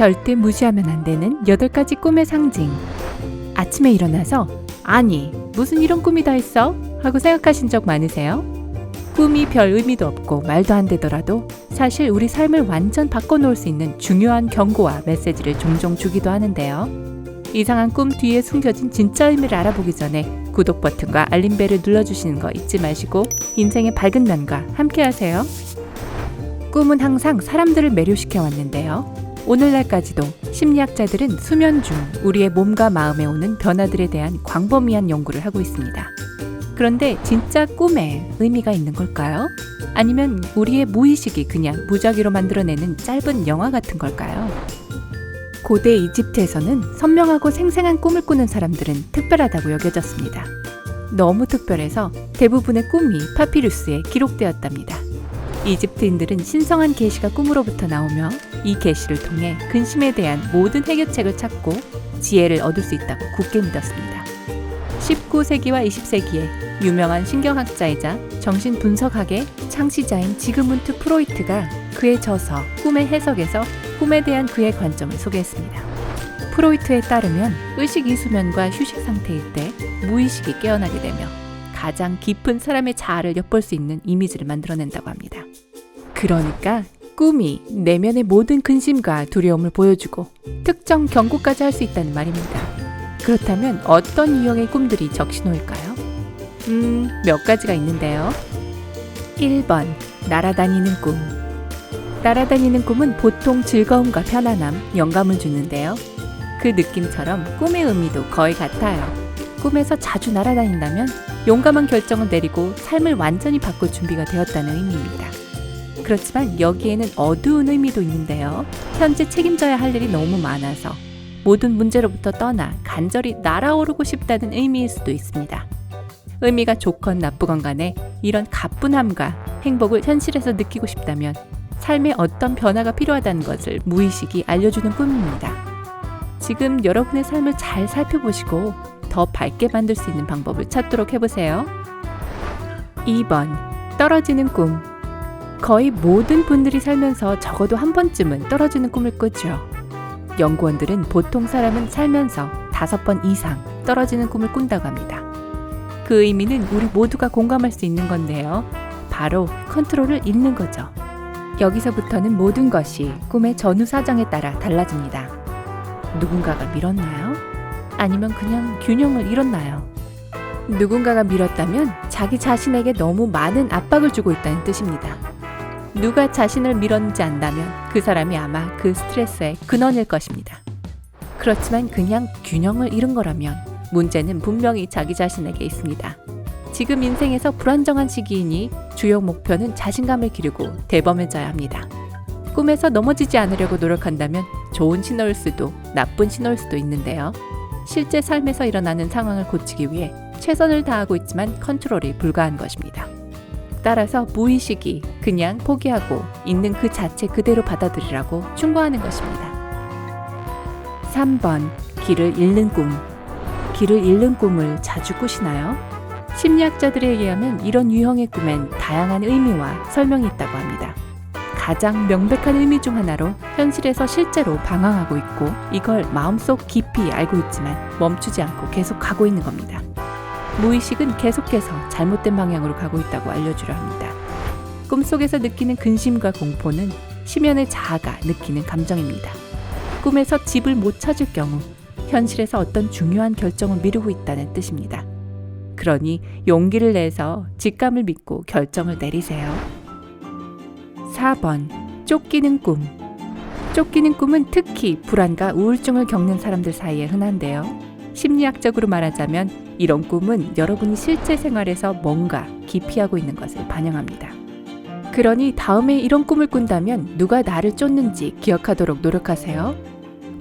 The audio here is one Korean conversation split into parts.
절대 무시하면 안 되는 여덟 가지 꿈의 상징. 아침에 일어나서 아니 무슨 이런 꿈이 다 있어? 하고 생각하신 적 많으세요? 꿈이 별 의미도 없고 말도 안 되더라도 사실 우리 삶을 완전 바꿔놓을 수 있는 중요한 경고와 메시지를 종종 주기도 하는데요. 이상한 꿈 뒤에 숨겨진 진짜 의미를 알아보기 전에 구독 버튼과 알림벨을 눌러주시는 거 잊지 마시고 인생의 밝은 면과 함께 하세요. 꿈은 항상 사람들을 매료시켜 왔는데요. 오늘날까지도 심리학자들은 수면 중 우리의 몸과 마음에 오는 변화들에 대한 광범위한 연구를 하고 있습니다. 그런데 진짜 꿈에 의미가 있는 걸까요? 아니면 우리의 무의식이 그냥 무작위로 만들어내는 짧은 영화 같은 걸까요? 고대 이집트에서는 선명하고 생생한 꿈을 꾸는 사람들은 특별하다고 여겨졌습니다. 너무 특별해서 대부분의 꿈이 파피루스에 기록되었답니다. 이집트인들은 신성한 계시가 꿈으로부터 나오며 이 계시를 통해 근심에 대한 모든 해결책을 찾고 지혜를 얻을 수 있다고 굳게 믿었습니다. 19세기와 20세기에 유명한 신경학자이자 정신분석학의 창시자인 지그문트 프로이트가 그의 저서 꿈의 해석에서 꿈에 대한 그의 관점을 소개했습니다. 프로이트에 따르면 의식 이 수면과 휴식 상태일 때 무의식이 깨어나게 되며 가장 깊은 사람의 자아를 엿볼 수 있는 이미지를 만들어낸다고 합니다. 그러니까 꿈이 내면의 모든 근심과 두려움을 보여주고 특정 경고까지 할 수 있다는 말입니다. 그렇다면 어떤 유형의 꿈들이 적신호일까요? 음, 몇 가지가 있는데요. 1번, 날아다니는 꿈. 날아다니는 꿈은 보통 즐거움과 편안함, 영감을 주는데요. 그 느낌처럼 꿈의 의미도 거의 같아요. 꿈에서 자주 날아다닌다면 용감한 결정을 내리고 삶을 완전히 바꿀 준비가 되었다는 의미입니다. 그렇지만 여기에는 어두운 의미도 있는데요. 현재 책임져야 할 일이 너무 많아서 모든 문제로부터 떠나 간절히 날아오르고 싶다는 의미일 수도 있습니다. 의미가 좋건 나쁘건 간에 이런 가뿐함과 행복을 현실에서 느끼고 싶다면 삶에 어떤 변화가 필요하다는 것을 무의식이 알려주는 꿈입니다. 지금 여러분의 삶을 잘 살펴보시고 더 밝게 만들 수 있는 방법을 찾도록 해보세요. 2번 떨어지는 꿈 거의 모든 분들이 살면서 적어도 한 번쯤은 떨어지는 꿈을 꾸죠. 연구원들은 보통 사람은 살면서 다섯 번 이상 떨어지는 꿈을 꾼다고 합니다. 그 의미는 우리 모두가 공감할 수 있는 건데요. 바로 컨트롤을 잃는 거죠. 여기서부터는 모든 것이 꿈의 전후 사정에 따라 달라집니다. 누군가가 밀었나요? 아니면 그냥 균형을 잃었나요? 누군가가 밀었다면 자기 자신에게 너무 많은 압박을 주고 있다는 뜻입니다. 누가 자신을 밀었는지 안다면 그 사람이 아마 그 스트레스의 근원일 것입니다. 그렇지만 그냥 균형을 잃은 거라면 문제는 분명히 자기 자신에게 있습니다. 지금 인생에서 불안정한 시기이니 주요 목표는 자신감을 기르고 대범해져야 합니다. 꿈에서 넘어지지 않으려고 노력한다면 좋은 신호일 수도 나쁜 신호일 수도 있는데요. 실제 삶에서 일어나는 상황을 고치기 위해 최선을 다하고 있지만 컨트롤이 불가한 것입니다. 따라서 무의식이 그냥 포기하고 있는 그 자체 그대로 받아들이라고 충고하는 것입니다. 3번 길을 잃는 꿈 길을 잃는 꿈을 자주 꾸시나요? 심리학자들에 의하면 이런 유형의 꿈엔 다양한 의미와 설명이 있다고 합니다. 가장 명백한 의미 중 하나로 현실에서 실제로 방황하고 있고 이걸 마음속 깊이 알고 있지만 멈추지 않고 계속 가고 있는 겁니다. 무의식은 계속해서 잘못된 방향으로 가고 있다고 알려주려 합니다. 꿈속에서 느끼는 근심과 공포는 심연의 자아가 느끼는 감정입니다. 꿈에서 집을 못 찾을 경우 현실에서 어떤 중요한 결정을 미루고 있다는 뜻입니다. 그러니 용기를 내서 직감을 믿고 결정을 내리세요. 4번 쫓기는 꿈 쫓기는 꿈은 특히 불안과 우울증을 겪는 사람들 사이에 흔한데요. 심리학적으로 말하자면 이런 꿈은 여러분이 실제 생활에서 뭔가 기피하고 있는 것을 반영합니다. 그러니 다음에 이런 꿈을 꾼다면 누가 나를 쫓는지 기억하도록 노력하세요.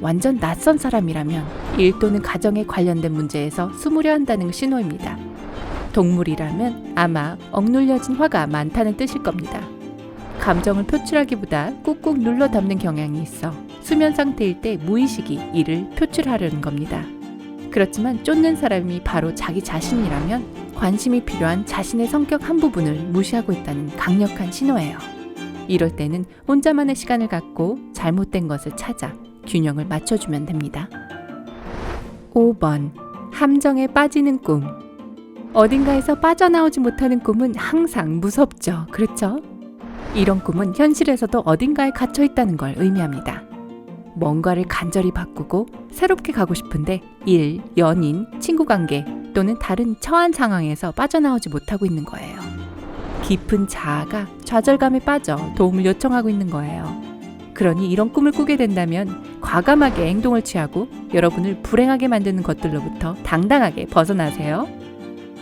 완전 낯선 사람이라면 일 또는 가정에 관련된 문제에서 숨으려 한다는 신호입니다. 동물이라면 아마 억눌려진 화가 많다는 뜻일 겁니다. 감정을 표출하기보다 꾹꾹 눌러 담는 경향이 있어 수면 상태일 때 무의식이 이를 표출하려는 겁니다. 그렇지만 쫓는 사람이 바로 자기 자신이라면 관심이 필요한 자신의 성격 한 부분을 무시하고 있다는 강력한 신호예요. 이럴 때는 혼자만의 시간을 갖고 잘못된 것을 찾아 균형을 맞춰주면 됩니다. 5번. 함정에 빠지는 꿈. 어딘가에서 빠져나오지 못하는 꿈은 항상 무섭죠. 그렇죠? 이런 꿈은 현실에서도 어딘가에 갇혀 있다는 걸 의미합니다. 뭔가를 간절히 바꾸고 새롭게 가고 싶은데 일, 연인, 친구 관계 또는 다른 처한 상황에서 빠져나오지 못하고 있는 거예요. 깊은 자아가 좌절감에 빠져 도움을 요청하고 있는 거예요. 그러니 이런 꿈을 꾸게 된다면 과감하게 행동을 취하고 여러분을 불행하게 만드는 것들로부터 당당하게 벗어나세요.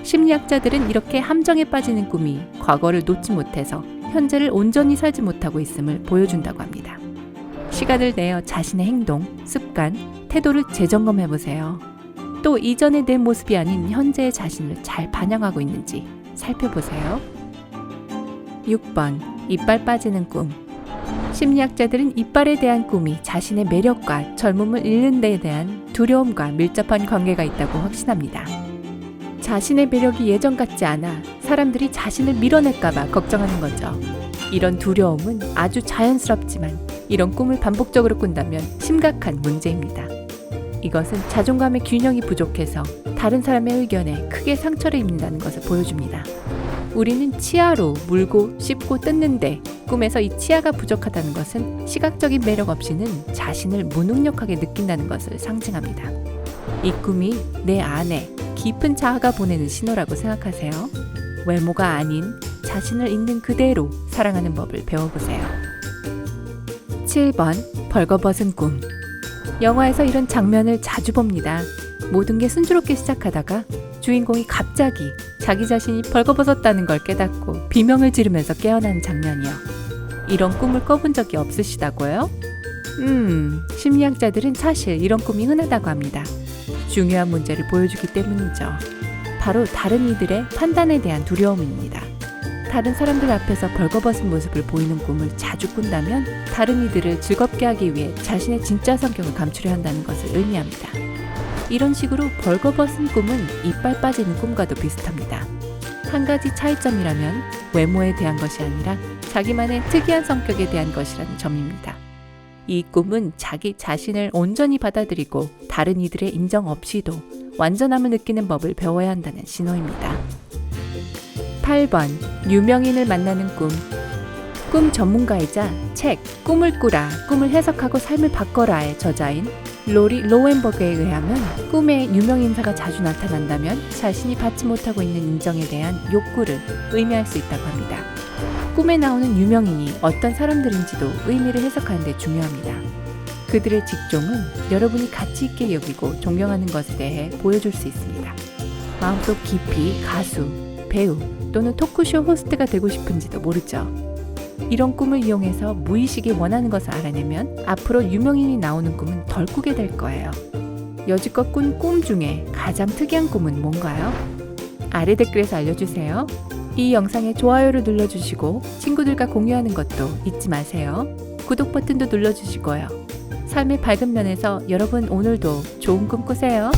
심리학자들은 이렇게 함정에 빠지는 꿈이 과거를 놓지 못해서 현재를 온전히 살지 못하고 있음을 보여준다고 합니다. 시간을 내어 자신의 행동, 습관, 태도를 재점검해 보세요. 또 이전의 내 모습이 아닌 현재의 자신을 잘 반영하고 있는지 살펴보세요. 6번 이빨 빠지는 꿈 심리학자들은 이빨에 대한 꿈이 자신의 매력과 젊음을 잃는 데에 대한 두려움과 밀접한 관계가 있다고 확신합니다. 자신의 매력이 예전 같지 않아 사람들이 자신을 밀어낼까봐 걱정하는 거죠. 이런 두려움은 아주 자연스럽지만 이런 꿈을 반복적으로 꾼다면 심각한 문제입니다. 이것은 자존감의 균형이 부족해서 다른 사람의 의견에 크게 상처를 입는다는 것을 보여줍니다. 우리는 치아로 물고 씹고 뜯는데 꿈에서 이 치아가 부족하다는 것은 시각적인 매력 없이는 자신을 무능력하게 느낀다는 것을 상징합니다. 이 꿈이 내 안에 깊은 자아가 보내는 신호라고 생각하세요. 외모가 아닌 자신을 있는 그대로 사랑하는 법을 배워보세요. 7번 벌거벗은 꿈 영화에서 이런 장면을 자주 봅니다. 모든 게 순조롭게 시작하다가 주인공이 갑자기 자기 자신이 벌거벗었다는 걸 깨닫고 비명을 지르면서 깨어나는 장면이요. 이런 꿈을 꿔본 적이 없으시다고요? 음, 심리학자들은 사실 이런 꿈이 흔하다고 합니다. 중요한 문제를 보여주기 때문이죠. 바로 다른 이들의 판단에 대한 두려움입니다. 다른 사람들 앞에서 벌거벗은 모습을 보이는 꿈을 자주 꾼다면 다른 이들을 즐겁게 하기 위해 자신의 진짜 성격을 감추려 한다는 것을 의미합니다. 이런 식으로 벌거벗은 꿈은 이빨 빠지는 꿈과도 비슷합니다. 한 가지 차이점이라면 외모에 대한 것이 아니라 자기만의 특이한 성격에 대한 것이라는 점입니다. 이 꿈은 자기 자신을 온전히 받아들이고 다른 이들의 인정 없이도 완전함을 느끼는 법을 배워야 한다는 신호입니다. 8번 유명인을 만나는 꿈. 꿈 전문가이자 책 꿈을 꾸라, 꿈을 해석하고 삶을 바꿔라의 저자인 로리 로웬버그에 의하면 꿈에 유명 인사가 자주 나타난다면 자신이 받지 못하고 있는 인정에 대한 욕구를 의미할 수 있다고 합니다. 꿈에 나오는 유명인이 어떤 사람들인지도 의미를 해석하는 데 중요합니다. 그들의 직종은 여러분이 가치 있게 여기고 존경하는 것에 대해 보여줄 수 있습니다. 마음속 깊이 가수, 배우 또는 토크쇼 호스트가 되고 싶은지도 모르죠. 이런 꿈을 이용해서 무의식이 원하는 것을 알아내면 앞으로 유명인이 나오는 꿈은 덜 꾸게 될 거예요. 여지껏 꾼 꿈 중에 가장 특이한 꿈은 뭔가요? 아래 댓글에서 알려주세요. 이 영상에 좋아요를 눌러주시고 친구들과 공유하는 것도 잊지 마세요. 구독 버튼도 눌러주시고요. 삶의 밝은 면에서 여러분 오늘도 좋은 꿈 꾸세요.